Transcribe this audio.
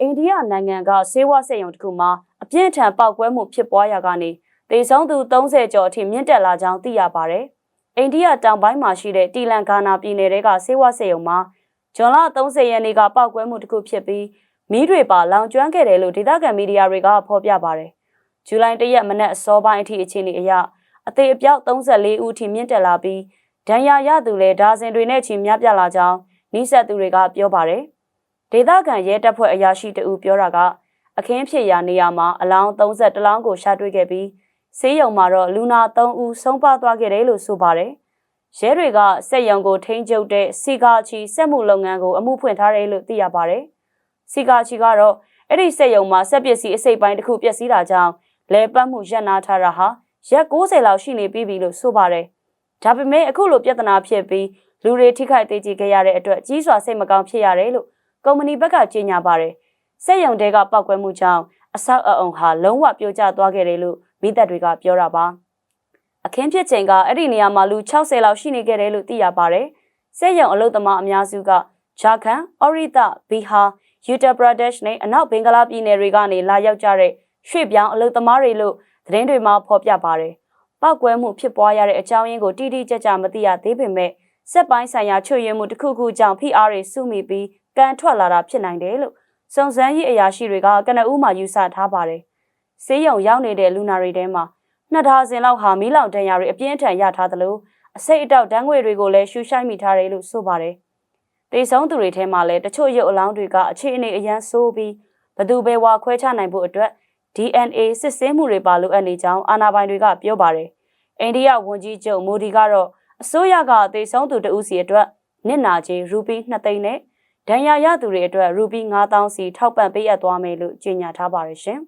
အိန္ဒိယနိုင်ငံကဆေးဝါးစက်ရုံတစ်ခုမှာအပြင်းထန်ပောက်ကွဲမှုဖြစ်ပွားရာကနေတေဆုံးသူ30ကျော်အထိမြင့်တက်လာကြောင်းသိရပါတယ်။အိန္ဒိယတောင်ပိုင်းမှာရှိတဲ့တီလန်ဂါနာပြည်နယ်ကဆေးဝါးစက်ရုံမှာဇွန်လ30ရက်နေ့ကပောက်ကွဲမှုတစ်ခုဖြစ်ပြီးမီးတွေပါလောင်ကျွမ်းခဲ့တယ်လို့ဒေသခံမီဒီယာတွေကဖော်ပြပါတယ်။ဇူလိုင်၁ရက်မနက်အစောပိုင်းအထိအခြေအနေအရအသေးအပြောက်34ဦးအထိမြင့်တက်လာပြီးဒဏ်ရာရသူလည်းဒါဇင်တွေနဲ့ချီများပြားလာကြောင်းနှိဆက်သူတွေကပြောပါတယ်။ ဒေသခံရဲတပ်ဖွဲ့အရာရှိတအူပြောတာကအခင်းဖြစ်ရာနေရာမှာအလောင်း30လောင်းကိုရှာတွေ့ခဲ့ပြီးဆေးရုံမှာတော့လူနာ3ဦးဆုံးပါသွားခဲ့တယ်လို့ဆိုပါတယ်။ရဲတွေကစက်ရုံကိုထိန်းချုပ်တဲ့စီကာချီစက်မှုလုပ်ငန်းကိုအမှုဖွင့်ထားတယ်လို့သိရပါတယ်။စီကာချီကတော့အဲ့ဒီစက်ရုံမှာစက်ပစ္စည်းအစိပ်ပိုင်းတစ်ခုပျက်စီးတာကြောင့်လဲပတ်မှုရပ်နာထားတာဟာရက်60လောက်ရှိနေပြီလို့ဆိုပါတယ်။ဒါပေမဲ့အခုလိုပြဿနာဖြစ်ပြီးလူတွေထိခိုက်သေးကြခဲ့ရတဲ့အတွက်ကြီးစွာစိတ်မကောင်းဖြစ်ရတယ်လို့ ကုမ္ပဏီဘက်ကကြေညာပါတယ်။စက်ရုံတဲကပောက်ကွဲမှုကြောင့်အဆောက်အအုံဟာလုံးဝပြိုကျသွားခဲ့တယ်လို့မိသက်တွေကပြောတာပါ။အခင်းဖြစ်ချိန်ကအဲ့ဒီနေရာမှာလူ60လောက်ရှိနေခဲ့တယ်လို့သိရပါတယ်။စက်ရုံအလုပ်သမားအများစုကဂျာခန်၊အော်ရီတာ၊ဘီဟာ၊ယူတာပရဒက်ရှ်နဲ့အနောက်ဘင်္ဂလားပြည်နယ်တွေကနေလာရောက်ကြတဲ့ရွှေ့ပြောင်းအလုပ်သမားတွေလို့သတင်းတွေမှာဖော်ပြပါတယ်။ပောက်ကွဲမှုဖြစ်ပွားရတဲ့အကြောင်းရင်းကိုတိတိကျကျမသိရသေးပေမဲ့ စက်ပိုင်းဆိုင်ရာချွတ်ယွင်းမှုတစ်ခုခုကြောင့်ဖိအားတွေစုမိပြီးကန်ထွက်လာတာဖြစ်နိုင်တယ်လို့စုံစမ်းရေးအရာရှိတွေကကနအူးမှယူဆထားပါတယ်။ဆေးရုံရောက်နေတဲ့လူနာတွေထဲမှာနှစ်ဒါဇင်လောက်ဟာမီးလောင်ဒဏ်ရာတွေအပြင်းထန်ရထားသလိုအစိတ်အတောက်ဓာတ်ငွေတွေကိုလည်းရှူရှိုက်မိထားတယ်လို့ဆိုပါတယ်။တေဆုံးသူတွေထဲမှာလည်းတချို့ရုပ်အလောင်းတွေကအခြေအနေအရန်ဆိုးပြီးဘသူပဲဝါခွဲချနိုင်ဖို့အတွက် DNA စစ်ဆေးမှုတွေပါလိုအပ်နေကြောင်းအာဏာပိုင်တွေကပြောပါတယ်။အိန္ဒိယဝန်ကြီးချုပ်မိုဒီကတော့ အစိုးရကသေဆုံးသူတဦးစီအတွက်နစ်နာကြေးရူပီ2သိန်းနဲ့ဒဏ်ရာရသူတွေအတွက်ရူပီ9000စီထောက်ပံ့ပေးအပ်သွားမယ်လို့ကြေညာထားပါတယ်ရှင်။